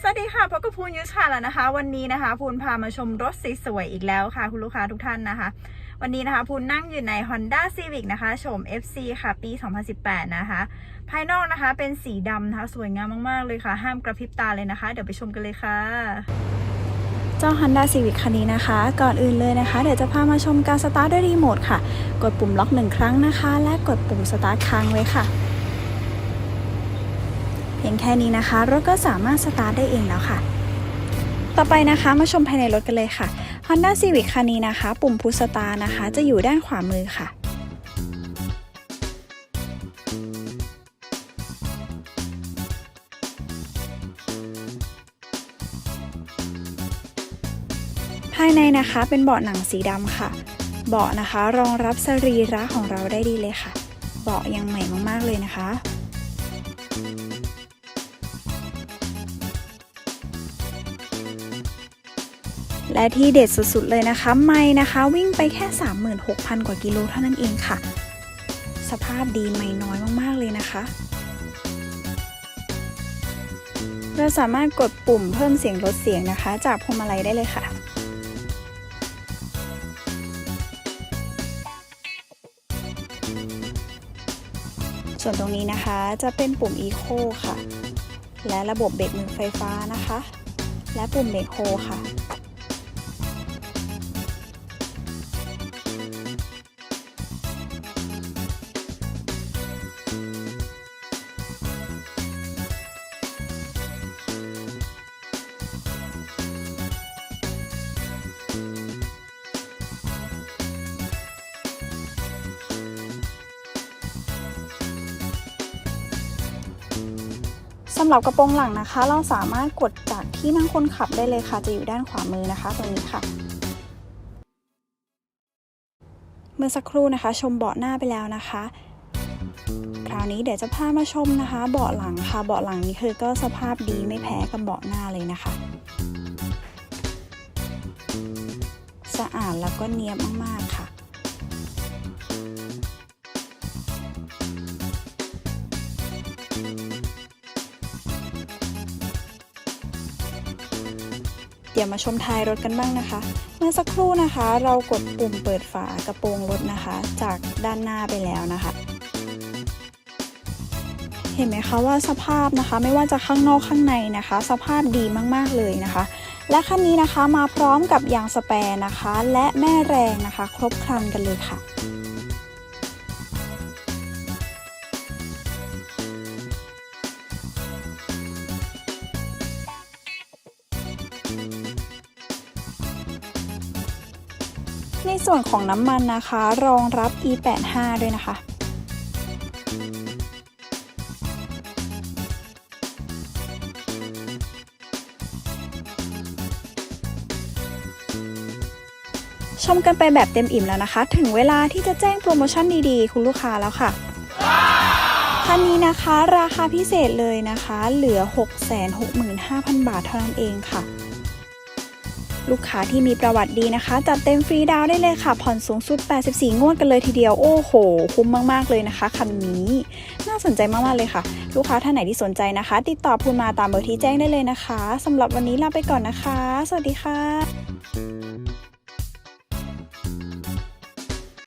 สวัสดีค่ะพบกับพูนยุชาแล้วนะคะ วันนี้นะคะพูนพามาชมรถสวยๆอีกแล้วค่ะ คุณลูกค้าทุกท่านนะคะ วันนี้นะคะพูนนั่งอยู่ใน Honda Civic นะคะโฉม FC ค่ะ ปี 2018 นะคะ ภายนอกนะคะเป็นสีดำนะคะ สวยงามมากๆเลยค่ะ ห้ามกระพริบตาเลยนะคะ เดี๋ยวไปชมกันเลยค่ะ เจ้า Honda Civic คันนี้นะคะ ก่อนอื่นเลยนะคะ เดี๋ยวจะพามาชมการสตาร์ทด้วยรีโมทค่ะ กดปุ่มล็อกหนึ่งครั้งนะคะ และกดปุ่มสตาร์ทค้างไว้ค่ะ พียงแค่นี้นะคะ รถก็สามารถสตาร์ทได้เองแล้วค่ะ ต่อไปนะคะมาชมภายในรถกันเลยค่ะ Honda Civic คันนี้นะคะ ปุ่มพุสตาร์นะคะ จะอยู่ด้านขวามือค่ะภายในนะคะเป็นเบาะหนังสีดำค่ะ เบาะนะคะรองรับสรีระของเราได้ดีเลยค่ะ เบาะยังใหม่มากๆเลยนะคะ และที่เด็ดสุดๆเลยนะคะไม่นะคะวิ่งไปแค่ 36,000 กว่ากิโลเท่านั้นเองค่ะ สภาพดีไม่น้อยมากๆเลยนะคะ เราสามารถกดปุ่มเพิ่มเสียงลดเสียงนะคะ จากพวงมาลัยได้เลยค่ะส่วนตรงนี้นะคะจะเป็นปุ่ม Eco ค่ะ และระบบเบรกมือไฟฟ้านะคะ และปุ่มเบรกโฮค่ะ สำหรับกระโปรงหลังนะคะ เราสามารถกดจากที่นั่งคนขับได้เลยค่ะ จะอยู่ด้านขวามือนะคะตรงนี้ค่ะ เมื่อสักครู่นะคะ ชมเบาะหน้าไปแล้วนะคะ คราวนี้เดี๋ยวจะพามาชมนะคะ เบาะหลังค่ะ เบาะหลังนี้คือก็สภาพดีไม่แพ้กับเบาะหน้าเลยนะคะ สะอาดแล้วก็เนียบมากๆค่ะ เดี๋ยวมาชมท้ายรถกันบ้างนะคะ เมื่อสักครู่นะคะ เรากดปุ่มเปิดฝากระโปรงรถนะคะ จากด้านหน้าไปแล้วนะคะเห็นไหมคะว่าสภาพนะคะไม่ว่าจะข้างนอกข้างในนะคะ สภาพดีมากๆเลยนะคะ และคันนี้นะคะมาพร้อมกับยางสแปร์นะคะ และแม่แรงนะคะ ครบครันกันเลยค่ะ ในส่วนของน้ำมันนะคะ รองรับ E85 ด้วยนะคะ ชมกันไปแบบเต็มอิ่มแล้วนะคะ ถึงเวลาที่จะแจ้งโปรโมชั่นดีๆ คุณลูกค้าแล้วค่ะคันนี้นะคะราคาพิเศษเลยนะคะ เหลือ 665,000 บาทเท่านั้นเองค่ะ ลูกค้าที่มีประวัติดีนะคะ จัดเต็มฟรีดาวได้เลยค่ะ ผ่อนสูงสุด 84 งวดกันเลยทีเดียว โอ้โห คุ้มมาก ๆ เลยนะคะคันนี้ น่าสนใจมาก ๆ เลยค่ะ ลูกค้าท่านไหนที่สนใจนะคะ ติดต่อพูนมาตามเบอร์ที่แจ้งได้เลยนะคะสำหรับวันนี้ลาไปก่อนนะคะ สวัสดีค่ะ